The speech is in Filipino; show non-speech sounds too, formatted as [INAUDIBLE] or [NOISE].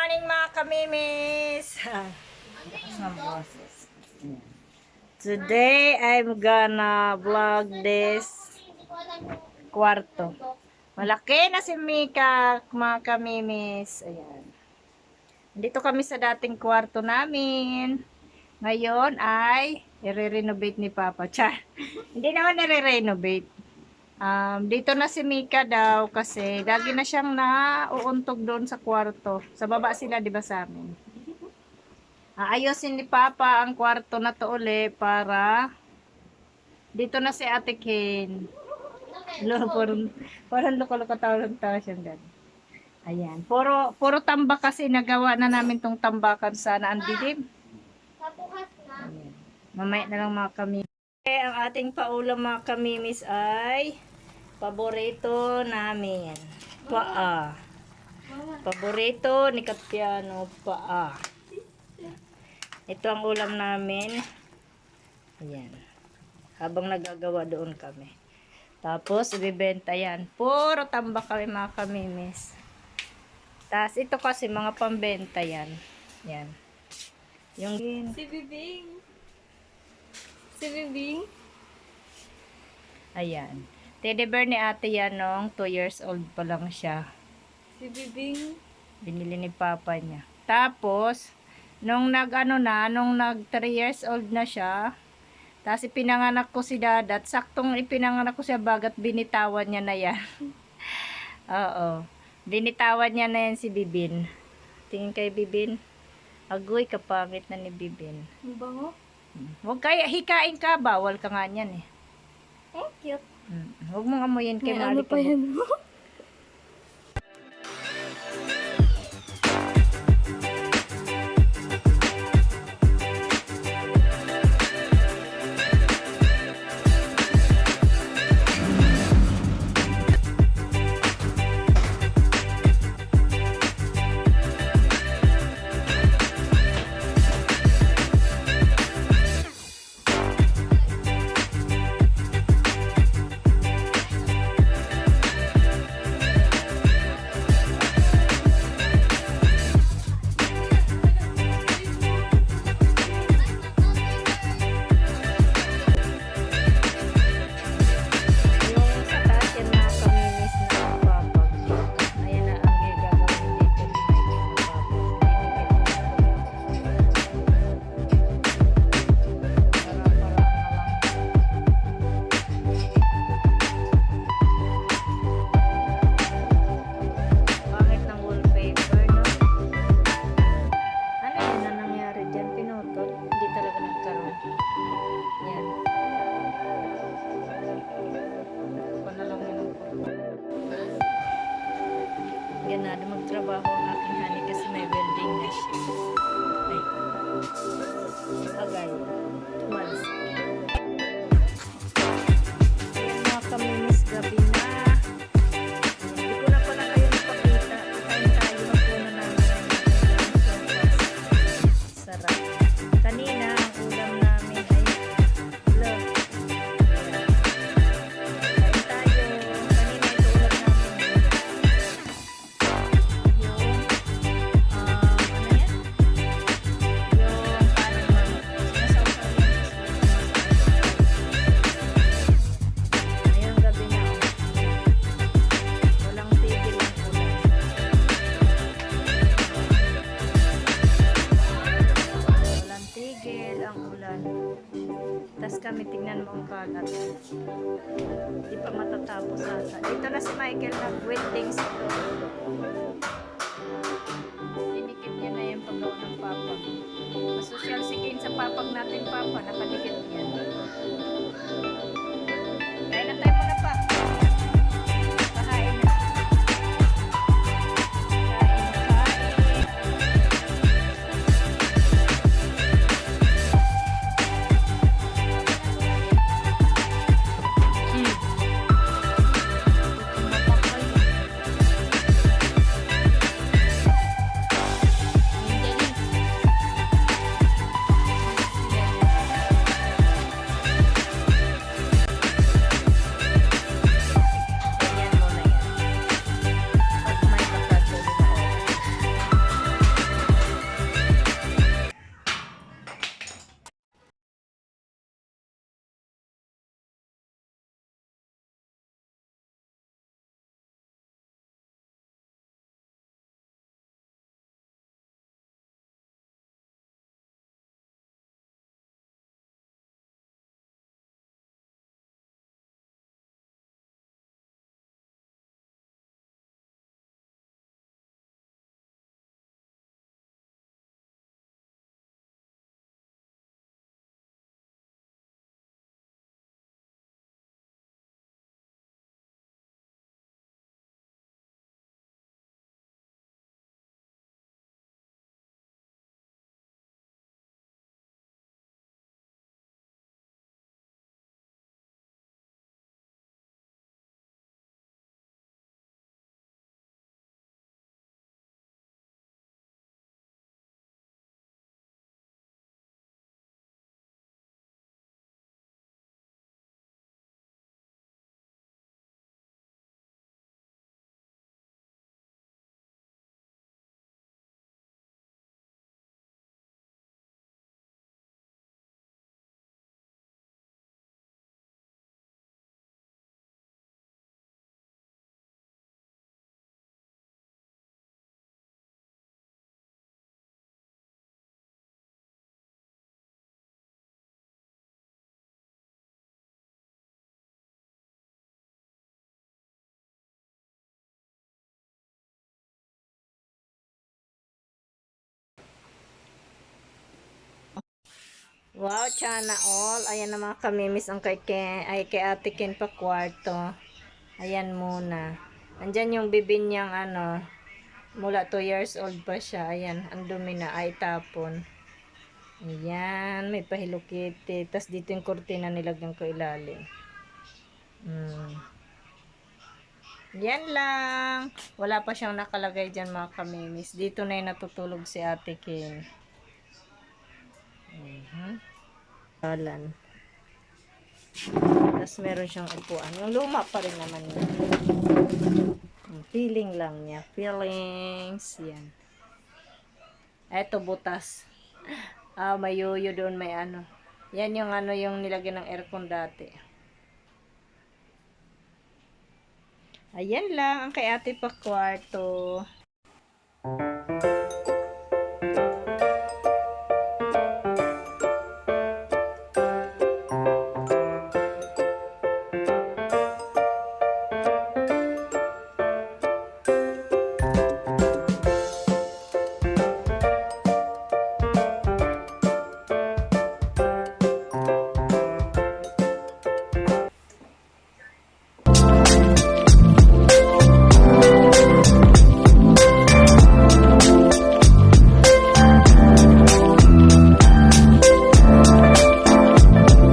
morning mga kamimis! [LAUGHS] Today I'm gonna vlog this kwarto. Malaki na si Mika mga kamimis. Ayan. Dito kami sa dating kwarto namin. Ngayon ay i-renovate ni Papa. Char. [LAUGHS] Hindi naman i-renovate. Um, dito na si Mika daw kasi lagi na siyang nauuntog doon sa kwarto. Sa baba sila, di ba sa amin? Aayusin ni Papa ang kwarto na to uli para dito na si Ate Ken. Lo, parang, parang loko-loko tawag tawa siyang gan. Ayan. Puro, puro tambak kasi nagawa na namin tong tambakan sana ang dilim. Mamaya na lang mga kami. Okay, ang ating paulam mga kamimis ay paborito namin. Paa. Paborito ni Katiano, paa. Ito ang ulam namin. Ayan. Habang nagagawa doon kami. Tapos, ibibenta yan. Puro tambak kami mga kamimis. Tapos, ito kasi mga pambenta yan. Yan. Yung Si Bibing. Si Bibing. Ayan. Teddy bear ni ate yan nung 2 years old pa lang siya. Si Bibing. Binili ni papa niya. Tapos, nung nag ano na, nung nag 3 years old na siya, tapos ipinanganak ko si dada, at saktong ipinanganak ko siya bagat binitawan niya na yan. [LAUGHS] Oo. Binitawan niya na yan si Bibin. Tingin kay Bibin. Agoy, kapangit na ni Bibin. Ang bango. Huwag kaya, hikain ka, bawal ka nga niyan eh. Eh, cute. Mm. Huwag mong amuyin kay May ano pa yan [LAUGHS] 我 kalat. Hindi pa matatapos ata. Dito na si Michael nag-weddings ito. Dinikit niya na yung paggawa ng papa. Masosyal si Ken sa papag natin papa. Nakadikit niya. Wow, Chana all. Ayan na mga kamimiss ang kay, Ken, ay, kay ate Ken pa kwarto. Ayan muna. Andyan yung bibin niyang ano, mula 2 years old pa siya. Ayan, ang dumi na ay tapon. Ayan, may pahilo kitty. Tapos dito yung kurtina nilagyan ko ilalim. Hmm. Yan lang. Wala pa siyang nakalagay dyan mga kamimis. Dito na yung natutulog si ate Ken. Mhm. Alan. Tapos meron siyang upuan. Yung luma pa rin naman yun. Feeling lang niya. Feelings. Yan. Eto butas. Ah, may yoyo doon, may ano. Yan yung ano yung nilagyan ng aircon dati. Ayan lang ang kay ate pa kwarto.